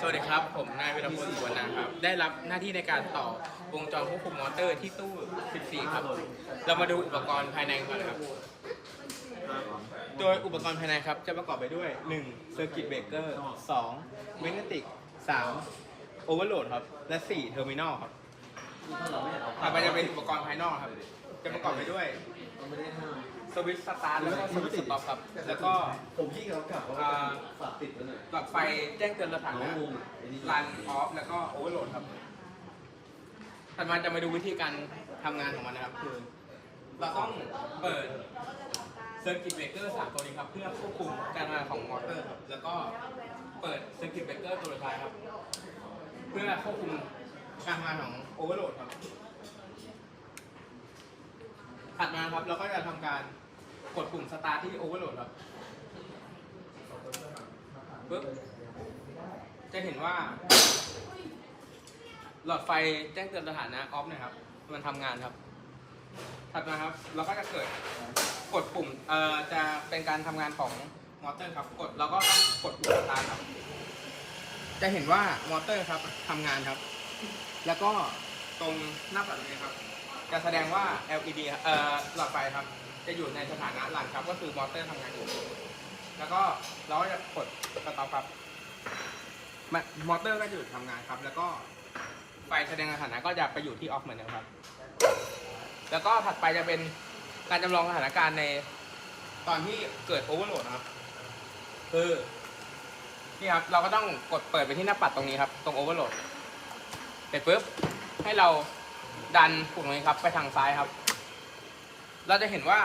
สวัสดีครับ ผมนายวิรพลสุวรรณครับ ได้รับหน้าที่ในการต่อวงจรควบคุมมอเตอร์ที่ตู้ 14 ครับ เรามาดูอุปกรณ์ภายในก่อนนะครับ โดยอุปกรณ์ภายในครับ จะประกอบไปด้วย 1. Circuit Breaker 2. Magnetic 3. Overload ครับ และ 4. Terminal ครับต่อไปจะเป็นอุปกรณ์ภายนอกครับ จะประกอบไปด้วยสวิตช์สตาร์ทแล้วก็สวิตช์สต็อปครับ แล้วก็ผมพี่เขากลับว่าอ่าฝาก ติดไว้หน่อยหลอดไฟแจ้งเตือนสถานะรันออฟแล้วก็โอเวอร์โหลดครับถัดมาจะมาดูวิธีการทำงานของมันนะครับ คือ เราต้องเปิดเซอร์กิตเบรกเกอร์สามตัวนี้ครับ เพื่อควบคุมการทำงานของมอเตอร์ครับแล้วก็เปิดเซอร์กิตเบรกเกอร์ตัวสุดท้ายครับ เพื่อควบคุมการทำงานของโอเวอร์โหลดครับ ถัดมาครับเราก็จะทำการกดปุ่มสตาร์ทที่โอเวอร์โหลดครับ ปุ๊บจะเห็นว่า หลอดไฟแจ้งเตือนสถานะออฟนะครับ มันทำงานครับ ถัดมาครับ เราก็จะเกิดกดปุ่มเอ่อจะเป็นการทำงานของมอเตอร์ครับ กดเราก็ต้องกดปุ่มสตาร์ทครับ จะเห็นว่ามอเตอร์ครับทำงานครับ แล้วก็ตรงหน้าปัดนี้ครับ จะแสดงว่า LED เอ่อหลอดไฟครับ จะอยู่ในสถานะรันครับ ก็คือมอเตอร์ทำงานอยู่ แล้วก็เราก็จะกดสต็อปครับมมอเตอร์ก็จะหยุดทำงานครับ แล้วก็ไฟแสดงสถานะก็จะไปอยู่ที่ออฟเหมือนเดิมครับ แล้วก็ถัดไปจะเป็นการจำลองสถานการณ์ในตอนที่เกิดโอเวอร์โหลดนะครับ คือนี่ครับ เราก็ต้องกดเปิดไปที่หน้าปัดตรงนี้ครับ ตรงโอเวอร์โหลดเสร็จปุ๊บให้เราดันปุ่มตรงนี้ครับ ไปทางซ้ายครับ เราจะเห็นว่า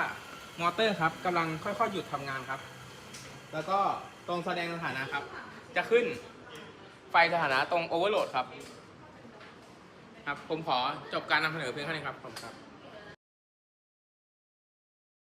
มอเตอร์ครับกำลังค่อยๆหยุดทำงานครับ แล้วก็ตรงแสดงสถานะครับ จะขึ้นไฟสถานะตรงโอเวอร์โหลดครับ ครับ ผมขอจบการนำเสนอเพียงเท่านี้ครับผมครับ